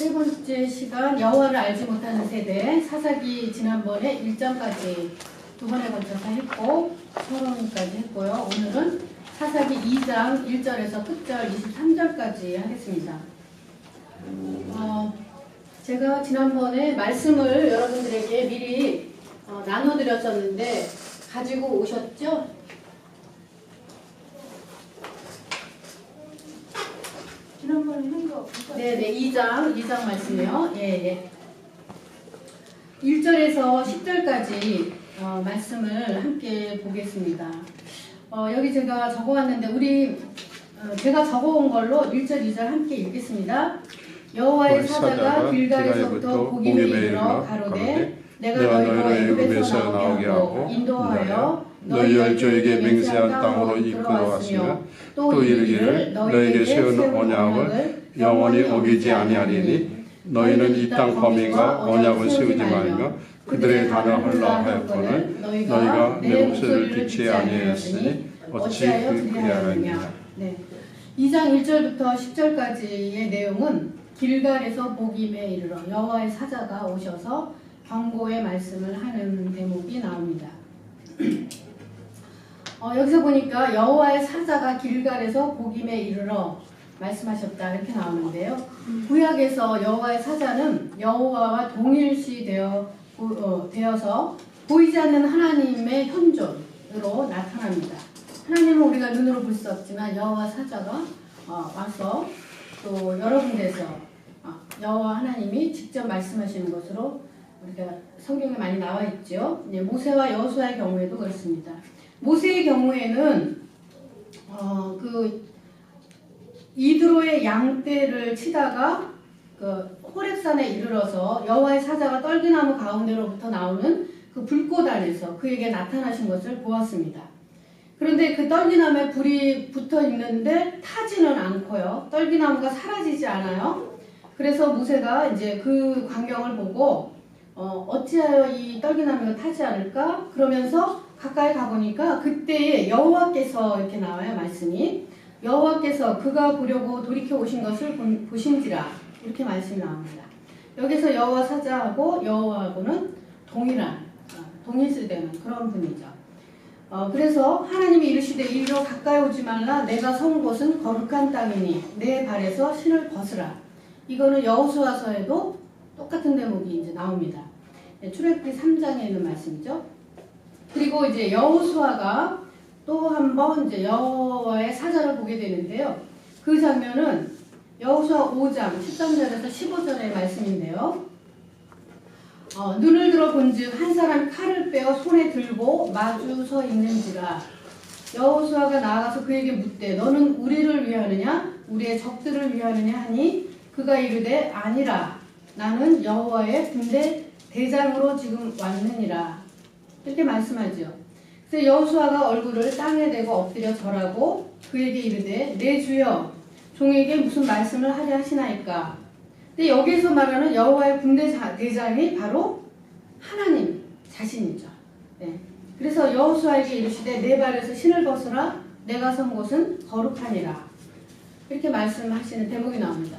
세 번째 시간 여호와를 알지 못하는 세대 사사기 지난번에 1장까지 두 번에 걸쳐서 했고 서론까지 했고요. 오늘은 사사기 2장 1절에서 끝절 23절까지 하겠습니다. 어, 제가 지난번에 말씀을 여러분들에게 미리 어, 나눠드렸었는데 가지고 오셨죠? 지난번에 한거 네네 2장 2장 말씀이요. 예 예. 1절에서 10절까지 어, 말씀을 함께 보겠습니다. 어, 여기 제가 적어왔는데 우리 어, 제가 적어온 걸로 1절 2절 함께 읽겠습니다. 여호와의 사자가 길갈에서부터 보기에 이르러 가로되 내가 너희로 애굽에서 나오게 하고 인도하여 너희 열조에게 맹세한 땅으로 이끌어왔으며 또 이르기를 너에게 세운 언약을 영원히 어기지 아니하리니 너희는 이 땅 범인과 언약을 세우지 말며 그들의 단을 헐라 하였거늘 너희가 내 목소리를 듣지 아니하였으니 어찌 그리하느냐 네. 2장 1절부터 10절까지의 내용은 길갈에서 복임에 이르러 여호와의 사자가 오셔서 경고의 말씀을 하는 대목이 나옵니다. 어, 여기서 보니까 여호와의 사자가 길갈에서 복임에 이르러 말씀하셨다 이렇게 나오는데요. 구약에서 여호와의 사자는 여호와와 동일시 되어 어, 되어서 보이지 않는 하나님의 현존으로 나타납니다. 하나님은 우리가 눈으로 볼 수 없지만 여호와 사자가 어, 와서 또 여러 군데서 어, 여호와 하나님이 직접 말씀하시는 것으로 우리가 성경에 많이 나와 있죠. 네, 모세와 여호수아의 경우에도 그렇습니다. 모세의 경우에는 어, 그 이드로의 양떼를 치다가 그 호렙산에 이르러서 여호와의 사자가 떨기나무 가운데로부터 나오는 그 불꽃 안에서 그에게 나타나신 것을 보았습니다. 그런데 그 떨기나무에 불이 붙어 있는데 타지는 않고요. 떨기나무가 사라지지 않아요. 그래서 모세가 이제 그 광경을 보고 어, 어찌하여 이 떨기나무가 타지 않을까? 그러면서 가까이 가보니까 그때에 여호와께서 이렇게 나와요 말씀이 여호와께서 그가 보려고 돌이켜 오신 것을 본- 보신지라 이렇게 말씀이 나옵니다. 여기서 여호와 사자하고 여호와하고는 동일한 어, 동일시되는 그런 분이죠. 어, 그래서 하나님이 이르시되 이리로 가까이 오지 말라 내가 선 곳은 거룩한 땅이니 내 발에서 신을 벗으라. 이거는 여호수아서에도 똑같은 대목이 이제 나옵니다. 네, 출애굽기 3장에 있는 말씀이죠. 그리고 이제 여호수아가 또 한 번 이제 여호와의 사자를 보게 되는데요. 그 장면은 여호수아 5장 13절에서 15절의 말씀인데요. 어, 눈을 들어 본즉 한 사람 칼을 빼어 손에 들고 마주 서 있는지라 여호수아가 나아가서 그에게 묻되 너는 우리를 위하느냐 우리의 적들을 위하느냐 하니 그가 이르되 아니라 나는 여호와의 군대 대장으로 지금 왔느니라 이렇게 말씀하죠. 그래서 여호수아가 얼굴을 땅에 대고 엎드려 절하고 그에게 이르되 내 주여 종에게 무슨 말씀을 하려 하시나이까. 근데 여기서 말하는 여호와의 군대 자- 대장이 바로 하나님 자신이죠. 네. 그래서 여호수아에게 이르시되 내 발에서 신을 벗으라 내가 선 곳은 거룩하니라. 이렇게 말씀하시는 대목이 나옵니다.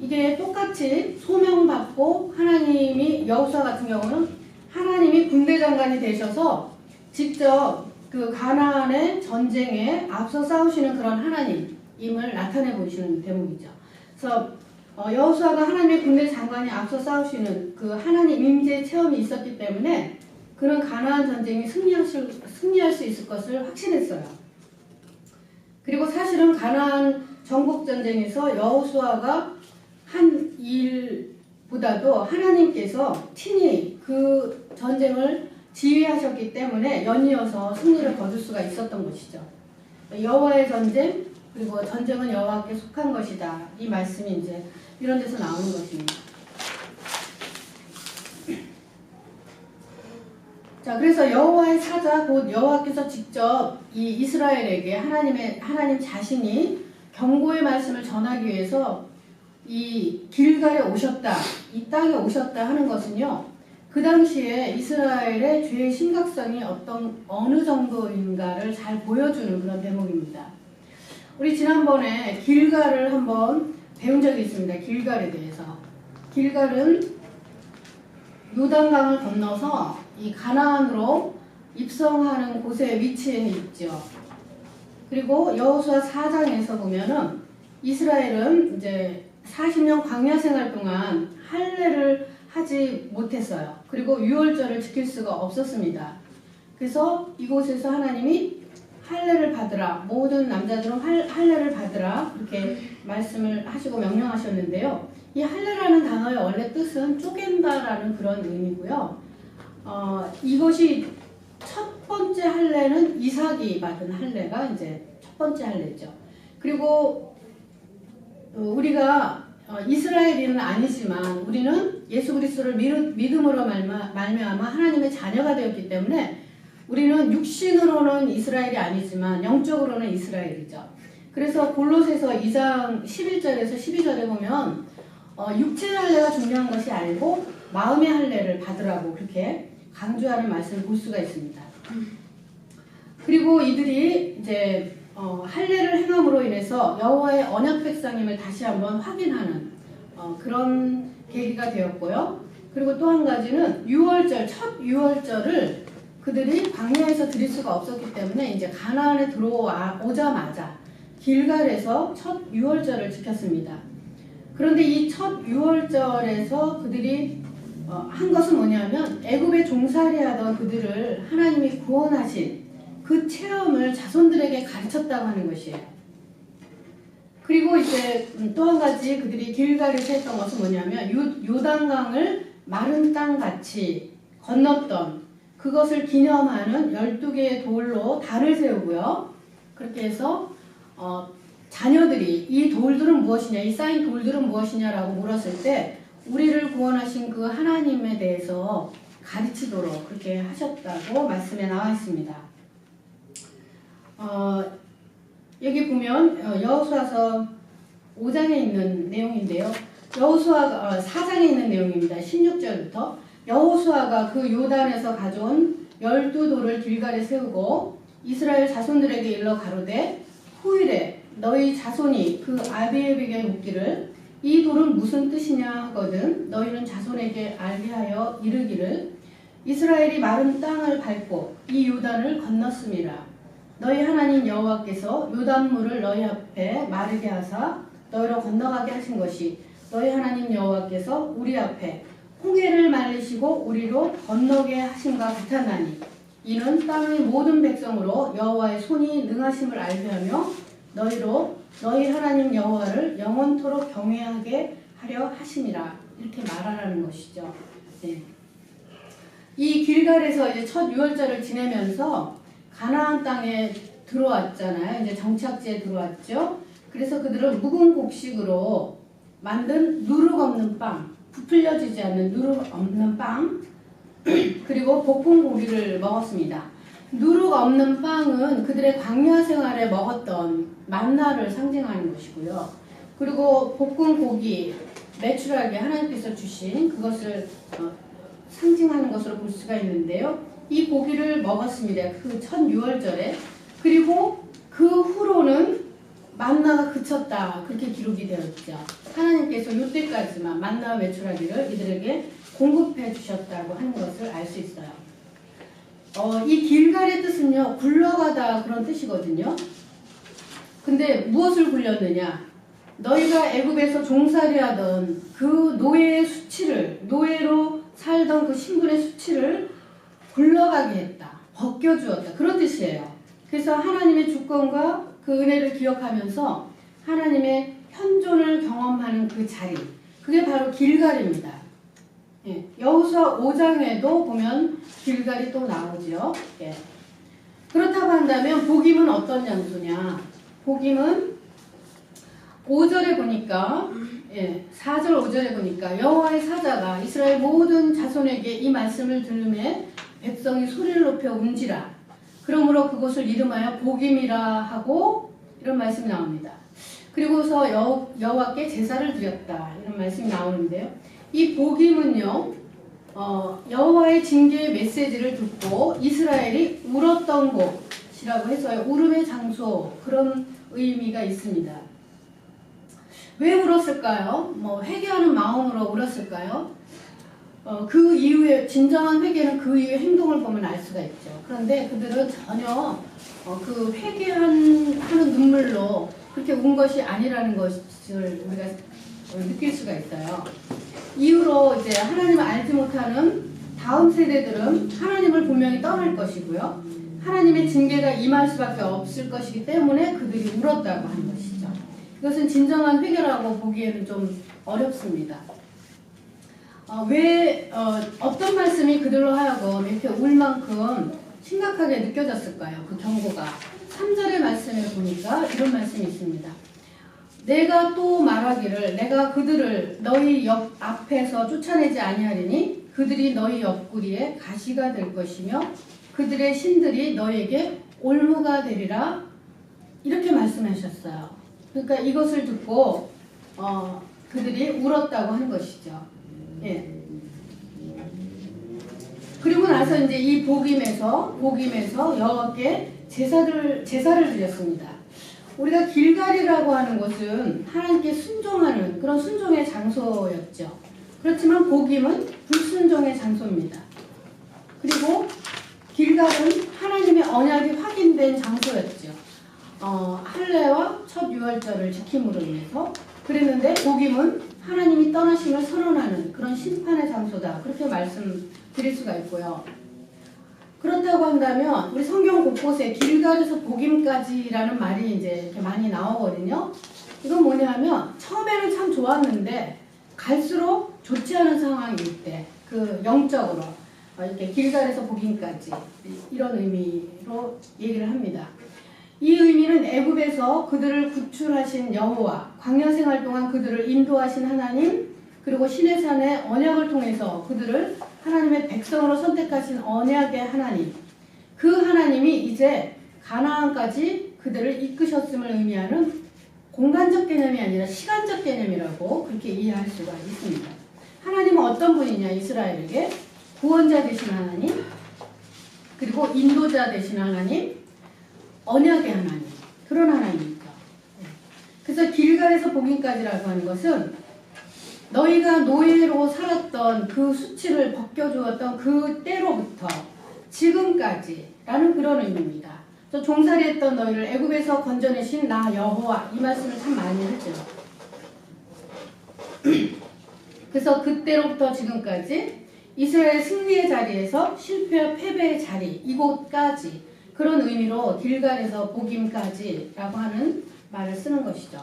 이게 똑같이 소명받고 하나님이 여호수아 같은 경우는 하나님이 군대 장관이 되셔서 직접 그 가나안의 전쟁에 앞서 싸우시는 그런 하나님임을 나타내 보이시는 대목이죠. 그래서 어, 여호수아가 하나님의 군대 장관이 앞서 싸우시는 그 하나님 임재 체험이 있었기 때문에 그는 가나안 전쟁에 승리할 수, 승리할 수 있을 것을 확신했어요. 그리고 사실은 가나안 전국 전쟁에서 여호수아가 한 일 보다도 하나님께서 친히 그 전쟁을 지휘하셨기 때문에 연이어서 승리를 거둘 수가 있었던 것이죠. 여호와의 전쟁 그리고 전쟁은 여호와께 속한 것이다. 이 말씀이 이제 이런 데서 나오는 것입니다. 자, 그래서 여호와의 사자 곧 여호와께서 직접 이 이스라엘에게 하나님의 하나님 자신이 경고의 말씀을 전하기 위해서 이 길갈에 오셨다, 이 땅에 오셨다 하는 것은요. 그 당시에 이스라엘의 죄의 심각성이 어떤 어느 정도인가를 잘 보여주는 그런 대목입니다. 우리 지난번에 길갈을 한번 배운 적이 있습니다. 길갈에 대해서. 길갈은 요단강을 건너서 이 가나안으로 입성하는 곳에 위치해 있죠. 그리고 여호수아 4장에서 보면은 이스라엘은 이제 40년 광야 생활 동안 할례를 하지 못했어요. 그리고 유월절을 지킬 수가 없었습니다. 그래서 이곳에서 하나님이 할례를 받으라 모든 남자들은 할, 할례를 받으라 이렇게 말씀을 하시고 명령하셨는데요. 이 할례라는 단어의 원래 뜻은 쪼갠다라는 그런 의미고요. 어, 이것이 첫 번째 할례는 이삭이 받은 할례가 이제 첫 번째 할례죠. 그리고 어, 우리가 어, 이스라엘인은 아니지만 우리는 예수 그리스도를 믿음- 믿음으로 말미암아 하나님의 자녀가 되었기 때문에 우리는 육신으로는 이스라엘이 아니지만 영적으로는 이스라엘이죠. 그래서 골로새서 2장 11절에서 12절에 보면 어, 육체의 할례가 중요한 것이 아니고 마음의 할례를 받으라고 그렇게 강조하는 말씀을 볼 수가 있습니다. 그리고 이들이 이제 어, 할례를 행함으로 인해서 여호와의 언약 백성임을 다시 한번 확인하는 어, 그런 계기가 되었고요. 그리고 또 한 가지는 유월절 첫 유월절을 그들이 광야에서 드릴 수가 없었기 때문에 이제 가나안에 들어오자마자 길갈에서 첫 유월절을 지켰습니다. 그런데 이첫 유월절에서 그들이 어, 한 것은 뭐냐면 애굽에 종살이하던 그들을 하나님이 구원하신 그 체험을 자손들에게 가르쳤다고 하는 것이에요. 그리고 이제 또 한 가지 그들이 길갈에서 했던 것은 뭐냐면 요, 요단강을 마른 땅 같이 건넜던 그것을 기념하는 12개의 돌로 달을 세우고요. 그렇게 해서 어, 자녀들이 이 돌들은 무엇이냐, 이 쌓인 돌들은 무엇이냐라고 물었을 때 우리를 구원하신 그 하나님에 대해서 가르치도록 그렇게 하셨다고 말씀에 나와 있습니다. 어, 여기 보면 어, 여호수아서 5장에 있는 내용인데요. 여호수아 어, 4장에 있는 내용입니다. 16절부터 여호수아가 그 요단에서 가져온 열두 돌을 길갈에 세우고 이스라엘 자손들에게 일러 가로되 후일에 너희 자손이 그 아비에게 묻기를 이 돌은 무슨 뜻이냐 하거든 너희는 자손에게 알게 하여 이르기를 이스라엘이 마른 땅을 밟고 이 요단을 건넜음이라 너희 하나님 여호와께서 요단물을 너희 앞에 마르게 하사 너희로 건너가게 하신 것이 너희 하나님 여호와께서 우리 앞에 홍해를 말리시고 우리로 건너게 하신가 같았나니 이는 땅의 모든 백성으로 여호와의 손이 능하심을 알게 하며 너희로 너희 하나님 여호와를 영원토록 경외하게 하려 하심이라 이렇게 말하라는 것이죠. 네. 이 길갈에서 이제 첫 유월절을 지내면서 가나안 땅에 들어왔잖아요. 이제 정착지에 들어왔죠. 그래서 그들은 묵은 곡식으로 만든 누룩 없는 빵, 부풀려지지 않는 누룩 없는 빵, 그리고 볶은 고기를 먹었습니다. 누룩 없는 빵은 그들의 광야 생활에 먹었던 만나를 상징하는 것이고요. 그리고 볶은 고기, 매출하게 하나님께서 주신 그것을 어, 상징하는 것으로 볼 수가 있는데요. 이 고기를 먹었습니다. 그첫 유월절에. 그리고 그 후로는 만나가 그쳤다. 그렇게 기록이 되어 있죠. 하나님께서 이때까지만 만나와 매출하기를 이들에게 공급해 주셨다고 하는 것을 알 수 있어요. 어, 이 길갈의 뜻은요, 굴러가다 그런 뜻이거든요. 근데 무엇을 굴렸느냐? 너희가 애굽에서 종살이 하던 그 노예의 수치를 노예로 살던 그 신분의 수치를 굴러가게 했다. 벗겨주었다. 그런 뜻이에요. 그래서 하나님의 주권과 그 은혜를 기억하면서 하나님의 현존을 경험하는 그 자리. 그게 바로 길갈입니다. 예, 여호수아 5장에도 보면 길갈이 또 나오죠. 예. 그렇다고 한다면 복임은 어떤 장소냐? 복임은 5절에 보니까 예, 4절 5절에 보니까 여호와의 사자가 이스라엘 모든 자손에게 이 말씀을 들음에 백성이 소리를 높여 운지라 그러므로 그것을 이름하여 복임이라 하고 이런 말씀이 나옵니다. 그리고서 여, 여호와께 제사를 드렸다 이런 말씀이 나오는데요. 이 복임은요 어, 여호와의 징계의 메시지를 듣고 이스라엘이 울었던 곳이라고 해서 울음의 장소 그런 의미가 있습니다. 왜 울었을까요? 뭐 회개하는 마음으로 울었을까요? 어, 그 이후에 진정한 회개는 그 이후의 행동을 보면 알 수가 있죠. 그런데 그들은 전혀 어, 그 회개한 하는 눈물로 그렇게 운 것이 아니라는 것을 우리가 어, 느낄 수가 있어요. 이후로 이제 하나님을 알지 못하는 다음 세대들은 하나님을 분명히 떠날 것이고요. 하나님의 징계가 임할 수밖에 없을 것이기 때문에 그들이 울었다고 하는 것이죠. 이것은 진정한 회개라고 보기에는 좀 어렵습니다. 어, 왜 어, 어떤 말씀이 그들로 하여금 이렇게 울 만큼 심각하게 느껴졌을까요? 그 경고가 3절의 말씀을 보니까 이런 말씀이 있습니다. 내가 또 말하기를 내가 그들을 너희 옆 앞에서 쫓아내지 아니하리니 그들이 너희 옆구리에 가시가 될 것이며 그들의 신들이 너에게 올무가 되리라 이렇게 말씀하셨어요. 그러니까 이것을 듣고 어, 그들이 울었다고 하는 것이죠. 예. 그리고 나서 이제 이 복임에서 복임에서 여호와께 제사를 제사를 드렸습니다. 우리가 길갈이라고 하는 것은 하나님께 순종하는 그런 순종의 장소였죠. 그렇지만 복임은 불순종의 장소입니다. 그리고 길갈은 하나님의 언약이 확인된 장소였죠. 어, 할례와 첫 유월절을 지킴으로 인해서 그랬는데 복임은 하나님이 떠나심을 선언하는 그런 심판의 장소다. 그렇게 말씀드릴 수가 있고요. 그렇다고 한다면 우리 성경 곳곳에 길갈에서 복임까지라는 말이 이제 이렇게 많이 나오거든요. 이건 뭐냐면 처음에는 참 좋았는데 갈수록 좋지 않은 상황일 때 그 영적으로 어, 이렇게 길갈에서 복임까지 이런 의미로 얘기를 합니다. 이 의미는 애굽에서 그들을 구출하신 여호와, 광야 생활 동안 그들을 인도하신 하나님, 그리고 신의 산의 언약을 통해서 그들을 하나님의 백성으로 선택하신 언약의 하나님, 그 하나님이 이제 가나안까지 그들을 이끄셨음을 의미하는 공간적 개념이 아니라 시간적 개념이라고 그렇게 이해할 수가 있습니다. 하나님은 어떤 분이냐 이스라엘에게 구원자 되신 하나님, 그리고 인도자 되신 하나님, 언약의 하나님 그런 하나님이죠. 네. 그래서 길갈에서 복임까지라고 하는 것은 너희가 노예로 살았던 그 수치를 벗겨주었던 그 때로부터 지금까지라는 그런 의미입니다. 저 종살이했던 너희를 애굽에서 건져내신 나 여호와 이 말씀을 참 많이 하죠. 그래서 그때로부터 지금까지 이스라엘 승리의 자리에서 실패와 패배의 자리 이곳까지 그런 의미로 길갈에서 복임까지라고 하는 말을 쓰는 것이죠.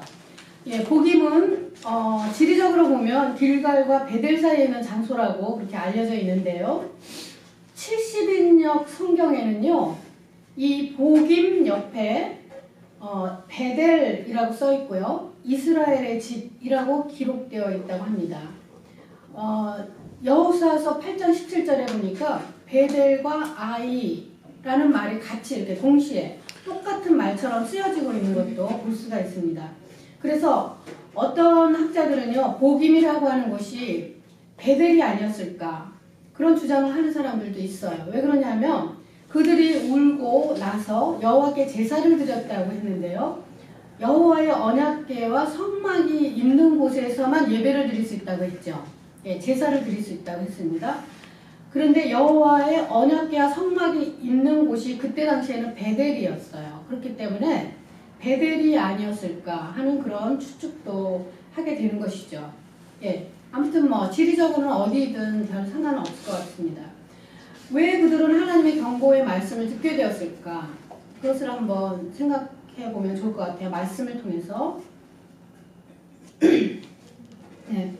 예, 복임은 어, 지리적으로 보면 길갈과 베델 사이에 있는 장소라고 그렇게 알려져 있는데요. 70인역 성경에는요, 이 복임 옆에 어, 베델이라고 써 있고요, 이스라엘의 집이라고 기록되어 있다고 합니다. 어, 여호수아서 8장 17절에 보니까 베델과 아이 라는 말이 같이 이렇게 동시에 똑같은 말처럼 쓰여지고 있는 것도 볼 수가 있습니다. 그래서 어떤 학자들은요, 복임이라고 하는 것이 베델이 아니었을까 그런 주장을 하는 사람들도 있어요. 왜 그러냐면 그들이 울고 나서 여호와께 제사를 드렸다고 했는데요. 여호와의 언약궤와 성막이 있는 곳에서만 예배를 드릴 수 있다고 했죠. 예, 제사를 드릴 수 있다고 했습니다. 그런데 여호와의 언약궤와 성막이 있는 곳이 그때 당시에는 베델이었어요. 그렇기 때문에 베델이 아니었을까 하는 그런 추측도 하게 되는 것이죠. 예. 아무튼 뭐 지리적으로는 어디든 별 상관은 없을 것 같습니다. 왜 그들은 하나님의 경고의 말씀을 듣게 되었을까? 그것을 한번 생각해 보면 좋을 것 같아요. 말씀을 통해서. 네.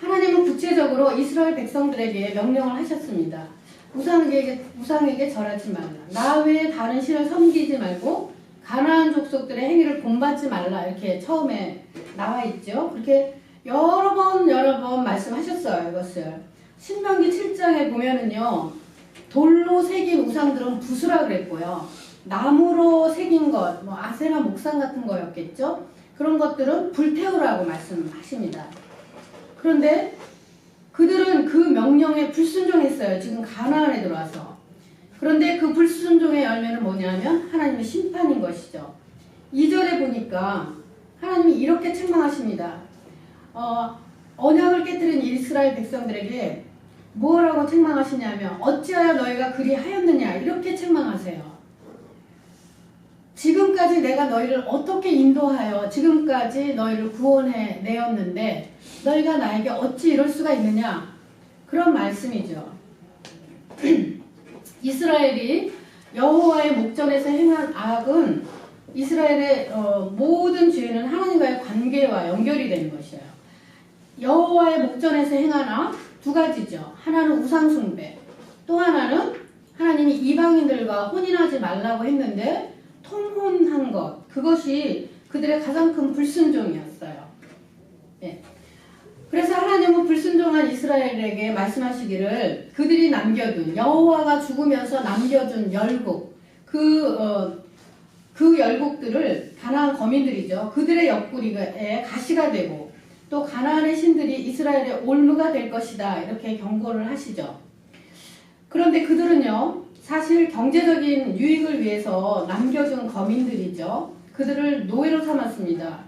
하나님은 구체적으로 이스라엘 백성들에게 명령을 하셨습니다. 우상에게, 우상에게 절하지 말라. 나 외에 다른 신을 섬기지 말고 가나안 족속들의 행위를 본받지 말라. 이렇게 처음에 나와 있죠. 그렇게 여러 번 여러 번 말씀하셨어요. 이것을. 신명기 7장에 보면은요. 돌로 새긴 우상들은 부수라 그랬고요. 나무로 새긴 것, 뭐 아세라 목상 같은 거였겠죠. 그런 것들은 불태우라고 말씀하십니다. 그런데 그들은 그 명령에 불순종했어요. 지금 가나안에 들어와서. 그런데 그 불순종의 열매는 뭐냐면 하나님의 심판인 것이죠. 2절에 보니까 하나님이 이렇게 책망하십니다. 어, 언약을 깨뜨린 이스라엘 백성들에게 뭐라고 책망하시냐면 어찌하여 너희가 그리 하였느냐 이렇게 책망하세요. 지금까지 내가 너희를 어떻게 인도하여 지금까지 너희를 구원해 내었는데 너희가 나에게 어찌 이럴 수가 있느냐 그런 말씀이죠. 이스라엘이 여호와의 목전에서 행한 악은 이스라엘의 어, 모든 죄는 하나님과의 관계와 연결이 되는 것이에요. 여호와의 목전에서 행한 악 두 가지죠. 하나는 우상 숭배, 또 하나는 하나님이 이방인들과 혼인하지 말라고 했는데 통혼한 것 그것이 그들의 가장 큰 불순종이었어요. 예. 그래서 하나님은 불순종한 이스라엘에게 말씀하시기를 그들이 남겨둔 여호와가 죽으면서 남겨둔 열국 그, 어, 그 열국들을 가나안 거민들이죠. 그들의 옆구리에 가시가 되고 또 가나안의 신들이 이스라엘의 올무가 될 것이다 이렇게 경고를 하시죠. 그런데 그들은요 사실 경제적인 유익을 위해서 남겨준 거민들이죠. 그들을 노예로 삼았습니다.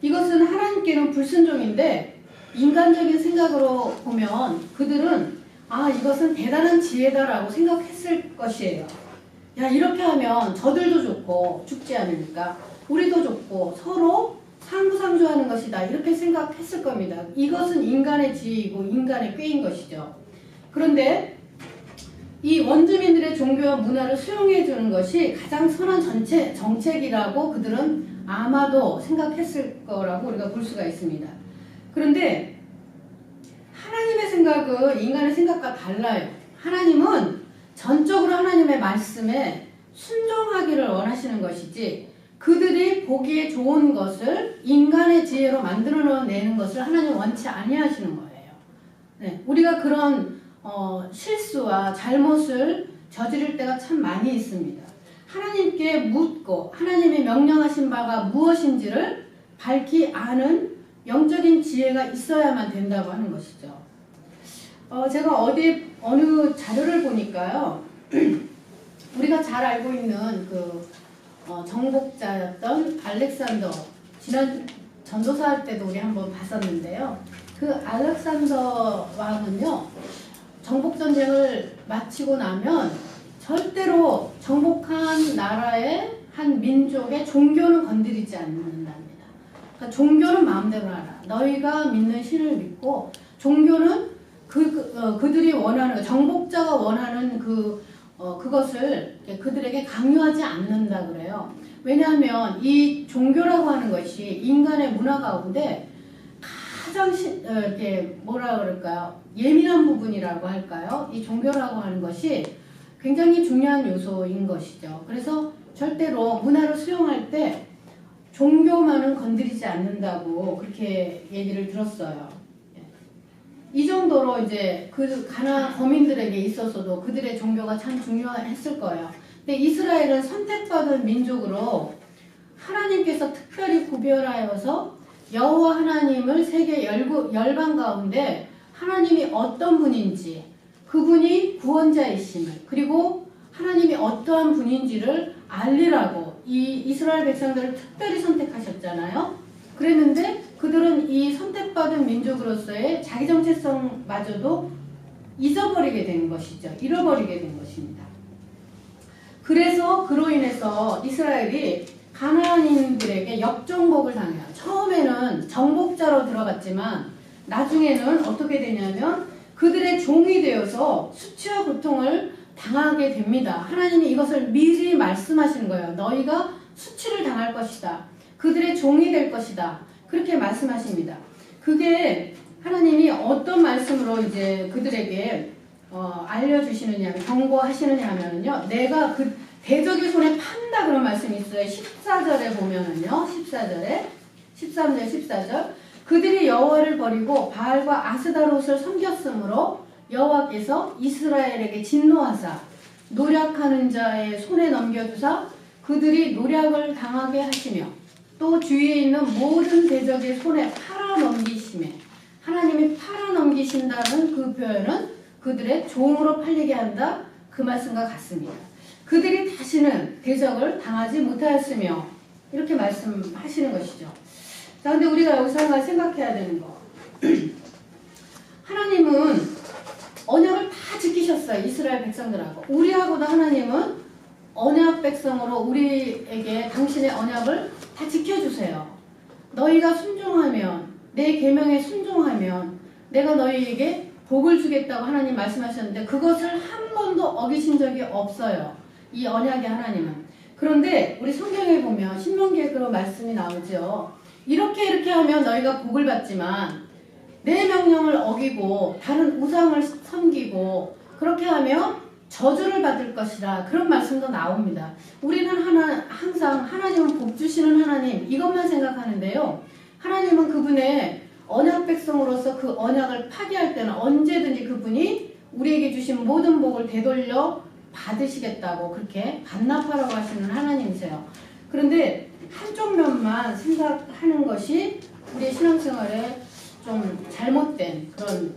이것은 하나님께는 불순종인데 인간적인 생각으로 보면 그들은 아 이것은 대단한 지혜다라고 생각했을 것이에요. 야 이렇게 하면 저들도 좋고 죽지 않으니까 우리도 좋고 서로 상부상조하는 것이다 이렇게 생각했을 겁니다. 이것은 인간의 지혜이고 인간의 꾀인 것이죠. 그런데 이 원주민들의 종교와 문화를 수용해 주는 것이 가장 선한 전체 정책이라고 그들은 아마도 생각했을 거라고 우리가 볼 수가 있습니다. 그런데 하나님의 생각은 인간의 생각과 달라요. 하나님은 전적으로 하나님의 말씀에 순종하기를 원하시는 것이지 그들이 보기에 좋은 것을 인간의 지혜로 만들어 내는 것을 하나님 원치 아니하시는 거예요. 네, 우리가 그런 어, 실수와 잘못을 저지를 때가 참 많이 있습니다. 하나님께 묻고 하나님이 명령하신 바가 무엇인지를 밝히 아는 영적인 지혜가 있어야만 된다고 하는 것이죠. 어, 제가 어디 어느 자료를 보니까요. 우리가 잘 알고 있는 그 어, 정복자였던 알렉산더 지난 전도사 할 때도 우리 한번 봤었는데요. 그 알렉산더 왕은요. 정복 전쟁을 마치고 나면 절대로 정복한 나라의 한 민족의 종교는 건드리지 않는답니다. 그러니까 종교는 마음대로 하라. 너희가 믿는 신을 믿고 종교는 그, 그 어, 그들이 원하는 정복자가 원하는 그 어, 그것을 그들에게 강요하지 않는다 그래요. 왜냐하면 이 종교라고 하는 것이 인간의 문화 가운데 가장 시, 어, 이렇게 뭐라 그럴까요? 예민한 부분이라고 할까요? 이 종교라고 하는 것이 굉장히 중요한 요소인 것이죠. 그래서 절대로 문화를 수용할 때 종교만은 건드리지 않는다고 그렇게 얘기를 들었어요. 이 정도로 이제 그 가나 거민들에게 있어서도 그들의 종교가 참 중요했을 거예요. 근데 이스라엘은 선택받은 민족으로 하나님께서 특별히 구별하여서 여호와 하나님을 세계 열구, 열방 가운데 하나님이 어떤 분인지 그분이 구원자이심을 그리고 하나님이 어떠한 분인지를 알리라고 이 이스라엘 백성들을 특별히 선택하셨잖아요. 그랬는데 그들은 이 선택받은 민족으로서의 자기 정체성마저도 잊어버리게 된 것이죠. 잃어버리게 된 것입니다. 그래서 그로 인해서 이스라엘이 가나안인들에게 역정복을 당해요. 처음에는 정복자로 들어갔지만 나중에는 어떻게 되냐면 그들의 종이 되어서 수치와 고통을 당하게 됩니다. 하나님이 이것을 미리 말씀하시는 거예요. 너희가 수치를 당할 것이다. 그들의 종이 될 것이다. 그렇게 말씀하십니다. 그게 하나님이 어떤 말씀으로 이제 그들에게 어, 알려주시느냐, 경고하시느냐 하면은요, 내가 그 대적의 손에 판다 그런 말씀이 있어요. 14절에 보면은요, 14절에, 13절, 14절. 그들이 여호와를 버리고 바알과 아스다롯을 섬겼으므로 여호와께서 이스라엘에게 진노하사 노력하는 자의 손에 넘겨두사 그들이 노력을 당하게 하시며 또 주위에 있는 모든 대적의 손에 팔아 넘기심에 하나님이 팔아 넘기신다는 그 표현은 그들의 종으로 팔리게 한다 그 말씀과 같습니다. 그들이 다시는 대적을 당하지 못하였으며 이렇게 말씀하시는 것이죠. 자, 근데 우리가 여기서 하나 생각해야 되는 거. 하나님은 언약을 다 지키셨어요. 이스라엘 백성들하고. 우리하고도 하나님은 언약 백성으로 우리에게 당신의 언약을 다 지켜주세요. 너희가 순종하면 내 계명에 순종하면 내가 너희에게 복을 주겠다고 하나님 말씀하셨는데 그것을 한 번도 어기신 적이 없어요. 이 언약의 하나님은. 그런데 우리 성경에 보면 신명기에 그런 말씀이 나오죠. 이렇게 이렇게 하면 너희가 복을 받지만 내 명령을 어기고 다른 우상을 섬기고 그렇게 하면 저주를 받을 것이다. 그런 말씀도 나옵니다. 우리는 하나, 항상 하나님은 복 주시는 하나님 이것만 생각하는데요. 하나님은 그분의 언약 백성으로서 그 언약을 파기할 때는 언제든지 그분이 우리에게 주신 모든 복을 되돌려 받으시겠다고 그렇게 반납하라고 하시는 하나님이세요. 그런데 한쪽 면만 생각하는 것이 우리의 신앙생활에 좀 잘못된 그런